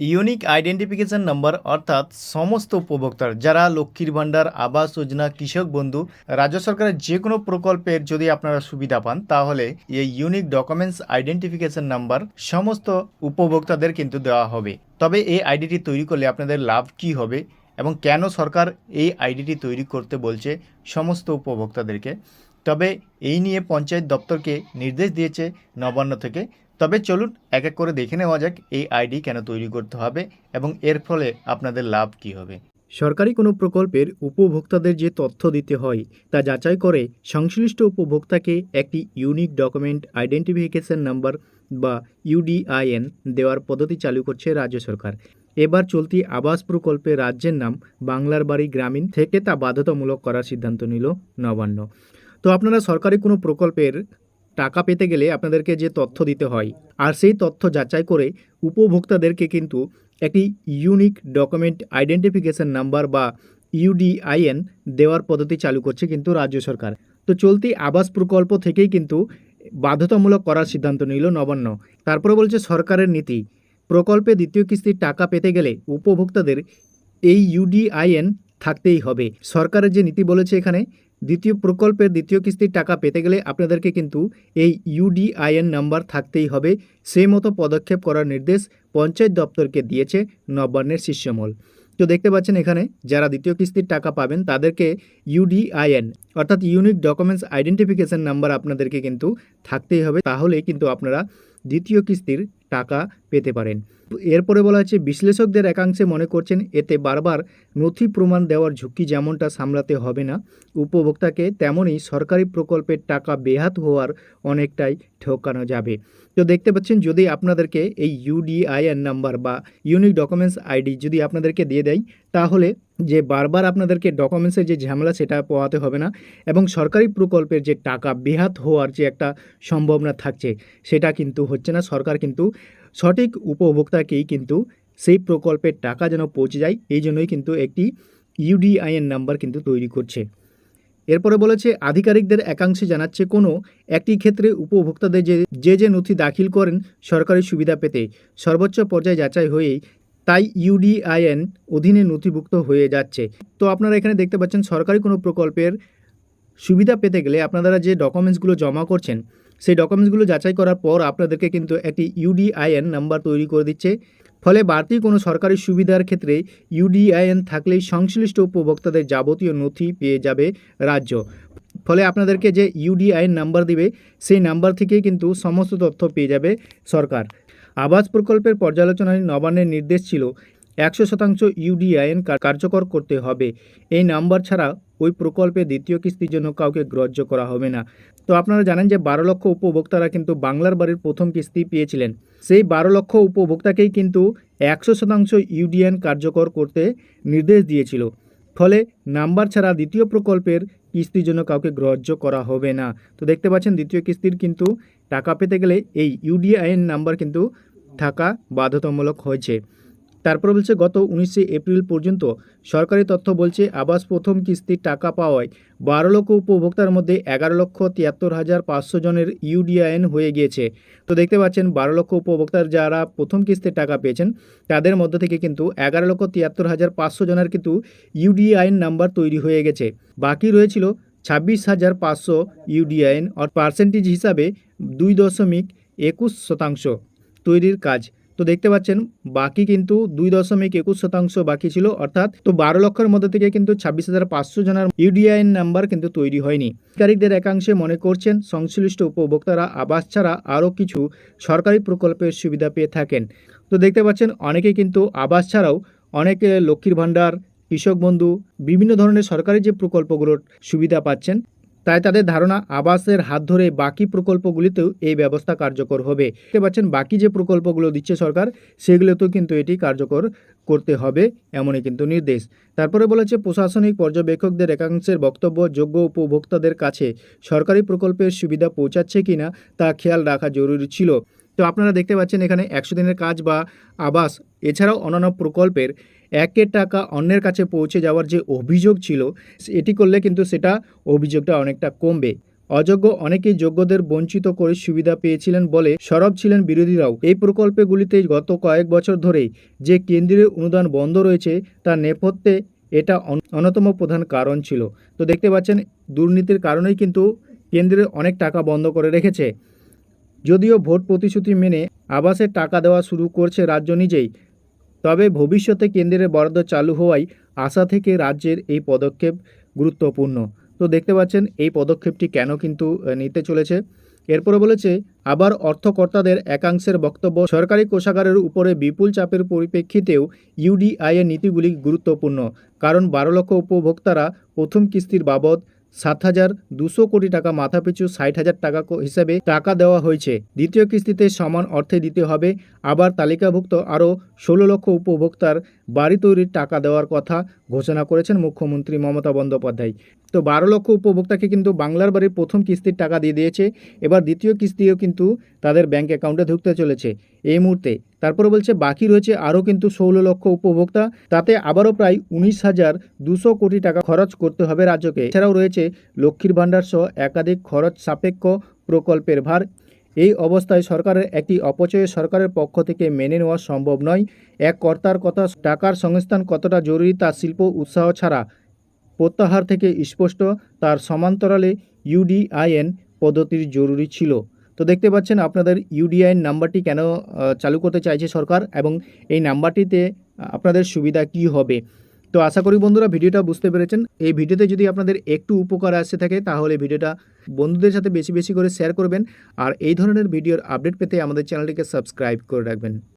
Unique identification number অর্থাৎ সমস্ত উপভোক্তার, যারা লক্ষ্মীর ভাণ্ডার, আবাস যোজনা, কৃষক বন্ধু, রাজ্য সরকারের যে কোনো প্রকল্পের যদি আপনারা সুবিধা পান, তাহলে এই ইউনিক ডকুমেন্টস আইডেন্টিফিকেশন নাম্বার সমস্ত উপভোক্তাদের কিন্তু দেওয়া হবে। তবে এই আইডিটি তৈরি করলে আপনাদের লাভ কী হবে এবং কেন সরকার এই আইডিটি তৈরি করতে বলছে সমস্ত উপভোক্তাদেরকে? তবে এই নিয়ে পঞ্চায়েত দপ্তরকে নির্দেশ দিয়েছে নবান্ন থেকে তবে চলুন এক এক করে দেখে নেওয়া যাক এই আইডি কেন তৈরি করতে হবে এবং এর ফলে আপনাদের লাভ কী হবে। সরকারি কোনো প্রকল্পের উপভোক্তাদের যে তথ্য দিতে হয় তা যাচাই করে সংশ্লিষ্ট উপভোক্তাকে একটি ইউনিক ডকুমেন্ট আইডেন্টিফিকেশন নাম্বার বা ইউডিআইএন দেওয়ার পদ্ধতি চালু করছে রাজ্য সরকার। এবার চলতি আবাস প্রকল্পে রাজ্যের নাম বাংলার বাড়ি গ্রামীণ থেকে তা বাধ্যতামূলক করার সিদ্ধান্ত নিল নবান্ন। তো আপনারা সরকারি কোনো প্রকল্পের টাকা পেতে গেলে আপনাদেরকে যে তথ্য দিতে হয়, আর সেই তথ্য যাচাই করে উপভোক্তাদেরকে কিন্তু একটি ইউনিক ডকুমেন্ট আইডেন্টিফিকেশন নাম্বার বা ইউডিআইএন দেওয়ার পদ্ধতি চালু করছে কিন্তু রাজ্য সরকার। তো চলতি আবাস প্রকল্প থেকেই কিন্তু বাধ্যতামূলক করার সিদ্ধান্ত নিল নবান্ন। তারপরে বলছে সরকারের নীতি, প্রকল্পে দ্বিতীয় কিস্তির টাকা পেতে গেলে উপভোক্তাদের এই ইউডিআইএন থাকতেই হবে। সরকারের যে নীতি বলেছে এখানে, দ্বিতীয় প্রকল্পের দ্বিতীয় কিস্তির টাকা পেতে গেলে আপনাদেরকে কিন্তু এই ইউডিআইএন নাম্বার থাকতেই হবে। সেই মতো পদক্ষেপ করার নির্দেশ পঞ্চায়েত দপ্তরকে দিয়েছে নবান্নের শীর্ষমহল তো দেখতে পাচ্ছেন এখানে, যারা দ্বিতীয় কিস্তির টাকা পাবেন তাদেরকে ইউডিআইএন অর্থাৎ ইউনিক ডকুমেন্টস আইডেন্টিফিকেশন নাম্বার আপনাদেরকে কিন্তু থাকতেই হবে। তাহলেই কিন্তু আপনারা দ্বিতীয় কিস্তির টাকা পেতে পারেন। এরপরে বলা হচ্ছে বিশ্লেষকদের একাংশে মনে করছেন, এতে বারবার নথি প্রমাণ দেওয়ার ঝুঁকি যেমনটা সামলাতে হবে না, উপভোক্তাকে তেমনই সরকারি প্রকল্পের টাকা বেহাত হওয়ার অনেকটাই ঠকানো যাবে। তো দেখতে পাচ্ছেন, যদি আপনাদেরকে এই U D I N number বা ইউনিক ডকুমেন্টস আইডি যদি আপনাদেরকে দিয়ে দেয়, তাহলে যে বারবার আপনাদেরকে ডকুমেন্টসের যে ঝামেলা, সেটা পোহাতে হবে না এবং সরকারি প্রকল্পের যে টাকা বেহাত হওয়ার যে একটা সম্ভাবনা থাকছে, সেটা কিন্তু হচ্ছে না। সরকার কিন্তু সঠিক উপভোক্তাকেই কিন্তু সেই প্রকল্পের টাকা যেন পৌঁছে যায়, এই জন্যই কিন্তু একটি ইউডিআইএন নাম্বার কিন্তু তৈরি করছে। এরপরে বলেছে, আধিকারিকদের একাংশে জানাচ্ছে, কোনো একটি ক্ষেত্রে উপভোক্তাদের যে যে যে নথি দাখিল করেন সরকারি সুবিধা পেতে, সর্বোচ্চ পর্যায়ে যাচাই হয়েই তাই ইউডিআইএন অধীনে নথিভুক্ত হয়ে যাচ্ছে। তো আপনারা এখানে দেখতে পাচ্ছেন, সরকারি কোনো প্রকল্পের সুবিধা পেতে গেলে আপনারা যে ডকুমেন্টসগুলো জমা করছেন সেই ডকুমেন্টসগুলো যাচাই করার পর আপনাদেরকে কিন্তু একটি ইউডিআইএন নাম্বার তৈরি করে দিচ্ছে। ফলে বাড়তি কোনো সরকারি সুবিধার ক্ষেত্রে ইউডিআইএন থাকলেই সংশ্লিষ্ট উপভোক্তাদের যাবতীয় নথি পেয়ে যাবে রাজ্য। ফলে আপনাদেরকে যে ইউডিআইএন নাম্বার দিবে, সেই নাম্বার থেকেই কিন্তু সমস্ত তথ্য পেয়ে যাবে সরকার। আবাস প্রকল্পের পর্যালোচনায় নবান্নের নির্দেশ ছিল, একশো শতাংশ ইউডিআইএন কার্যকর করতে হবে। এই নাম্বার ছাড়া ওই প্রকল্পে দ্বিতীয় কিস্তির জন্য কাউকে গ্রহ্য করা হবে না। তো আপনারা জানেন যে বারো লক্ষ উপভোক্তারা কিন্তু বাংলার বাড়ির প্রথম কিস্তি পেয়েছিলেন। সেই বারো লক্ষ উপভোক্তাকেই কিন্তু একশো শতাংশ ইউডিএন কার্যকর করতে নির্দেশ দিয়েছিল। ফলে নাম্বার ছাড়া দ্বিতীয় প্রকল্পের কিস্তির জন্য কাউকে গ্রহ্য করা হবে না। তো দেখতে পাচ্ছেন, দ্বিতীয় কিস্তির কিন্তু টাকা পেতে গেলে এই ইউডিআইএন নাম্বার কিন্তু থাকা বাধ্যতামূলক হয়েছে। তারপর বলছে, গত উনিশে এপ্রিল পর্যন্ত সরকারি তথ্য বলছে, আবাস প্রথম কিস্তির টাকা পাওয়ায় বারো লক্ষ উপভোক্তার মধ্যে এগারো লক্ষ তিয়াত্তর হাজার পাঁচশো জনের ইউডিআইএন হয়ে গিয়েছে। তো দেখতে পাচ্ছেন, বারো লক্ষ উপভোক্তার যারা প্রথম কিস্তির টাকা পেয়েছেন, তাদের মধ্য থেকে কিন্তু এগারো লক্ষ তিয়াত্তর হাজার পাঁচশো জনের কিন্তু ইউডিআইএন নাম্বার তৈরি হয়ে গেছে। বাকি রয়েছিল ছাব্বিশ হাজার পাঁচশো ইউডিআইএন অর পার্সেন্টেজ হিসাবে দুই দশমিক একুশ শতাংশ তৈরির কাজ। তো দেখতে পাচ্ছেন, বাকি কিন্তু দুই দশমিক একুশ শতাংশ বাকি ছিল, অর্থাৎ তো বারো লক্ষের মধ্যে থেকে কিন্তু ছাব্বিশ হাজার পাঁচশো জনের ইউডিআইএন নাম্বার কিন্তু তৈরি হয়নি। আধিকারিকদের একাংশে মনে করছেন, সংশ্লিষ্ট উপভোক্তারা আবাস ছাড়া আরও কিছু সরকারি প্রকল্পের সুবিধা পেয়ে থাকেন। তো দেখতে পাচ্ছেন অনেকে কিন্তু আবাস ছাড়াও অনেকে লক্ষ্মীর ভাণ্ডার, কৃষক বন্ধু, বিভিন্ন ধরনের সরকারি যে প্রকল্পগুলোর সুবিধা পাচ্ছেন তাই তাদের ধারণা আবাসের হাত ধরে বাকি প্রকল্পগুলিতেও এই ব্যবস্থা কার্যকর হবে। দেখতে পাচ্ছেন, বাকি যে প্রকল্পগুলো দিচ্ছে সরকার, সেগুলোতেও কিন্তু এটি কার্যকর করতে হবে এমনই কিন্তু নির্দেশ। তারপরে বলেছে প্রশাসনিক পর্যবেক্ষকদের একাংশের বক্তব্য যোগ্য উপভোক্তাদের কাছে সরকারি প্রকল্পের সুবিধা পৌঁছাচ্ছে কিনা তা খেয়াল রাখা জরুরি ছিল। তো আপনারা দেখতে পাচ্ছেন, এখানে একশো দিনের কাজ বা আবাস, এছাড়াও অন্যান্য প্রকল্পের একের টাকা অন্যের কাছে পৌঁছে যাওয়ার যে অভিযোগ ছিল এটি করলে কিন্তু সেটা অভিযোগটা অনেকটা কমবে। অযোগ্য অনেকেই যোগ্যদের বঞ্চিত করে সুবিধা পেয়েছিলেন বলে সরব ছিলেন বিরোধীরাও। এই প্রকল্পগুলিতে গত কয়েক বছর ধরেই যে কেন্দ্রীয় অনুদান বন্ধ রয়েছে তার নেপথ্যে এটা অন্যতম প্রধান কারণ ছিল। তো দেখতে পাচ্ছেন, দুর্নীতির কারণেই কিন্তু কেন্দ্রে অনেক টাকা বন্ধ করে রেখেছে। যদিও ভোট প্রতিশ্রুতি মেনে আবাসের টাকা দেওয়া শুরু করছে রাজ্য নিজেই তবে ভবিষ্যতে কেন্দ্রের বরাদ্দ চালু হওয়ায় আশা থেকে রাজ্যের এই পদক্ষেপ গুরুত্বপূর্ণ। তো দেখতে পাচ্ছেন, এই পদক্ষেপটি কেন কিন্তু নিতে চলেছে। এরপরে বলেছে, আবার অর্থকর্তাদের একাংশের বক্তব্য, সরকারি কোষাগারের উপরে বিপুল চাপের পরিপ্রেক্ষিতেও ইউডিআই এর নীতিগুলি গুরুত্বপূর্ণ। কারণ বারো লক্ষ উপভোক্তারা প্রথম কিস্তির বাবদ সাত হাজার দুশো কোটি টাকা, মাথাপিছু ষাট হাজার টাকা হিসাবে টাকা দেওয়া হয়েছে। দ্বিতীয় কিস্তিতে সমান অর্থে দিতে হবে। আবার তালিকাভুক্ত আরও ষোলো লক্ষ উপভোক্তার বাড়ি তৈরির টাকা দেওয়ার কথা ঘোষণা করেছেন মুখ্যমন্ত্রী মমতা বন্দ্যোপাধ্যায়। তো বারো লক্ষ উপভোক্তাকে কিন্তু বাংলার বাড়ির প্রথম কিস্তির টাকা দিয়ে দিয়েছে। এবার দ্বিতীয় কিস্তিও কিন্তু তাদের ব্যাঙ্ক অ্যাকাউন্টে ঢুকতে চলেছে এই মুহূর্তে। তারপরে বলছে, বাকি রয়েছে আরও কিন্তু ষোলো লক্ষ উপভোক্তা। তাতে আবারও প্রায় উনিশ হাজার দুশো কোটি টাকা খরচ করতে হবে রাজ্যকে। এছাড়াও রয়েছে লক্ষ্মীর ভাণ্ডার সহ একাধিক খরচ সাপেক্ষ প্রকল্পের ভার। এই অবস্থায় সরকারের একটি অপচয়ে সরকারের পক্ষ থেকে মেনে নেওয়া সম্ভব নয়। এক কর্তার কথা, টাকার সংস্থান কতটা জরুরি তা শিল্প উৎসাহ ছাড়া প্রত্যাহার থেকে স্পষ্ট, তার সমান্তরালে ইউডিআইএন পদ্ধতির জরুরি ছিল। তো দেখতে পাচ্ছেন আপনাদের ইউডিআইএন নাম্বারটি কেন চালু করতে চাইছে সরকার এবং এই নাম্বারটিতে আপনাদের সুবিধা কি হবে? তো আশা করি বন্ধুরা ভিডিওটা বুঝতে পেরেছেন। এই ভিডিওতে যদি আপনাদের একটু উপকার আসে থাকে, তাহলে ভিডিওটা বন্ধুদের সাথে বেশি বেশি করে শেয়ার করবেন। আর এই ধরনের ভিডিওর আপডেট পেতে আমাদের চ্যানেলটিকে সাবস্ক্রাইব করে রাখবেন।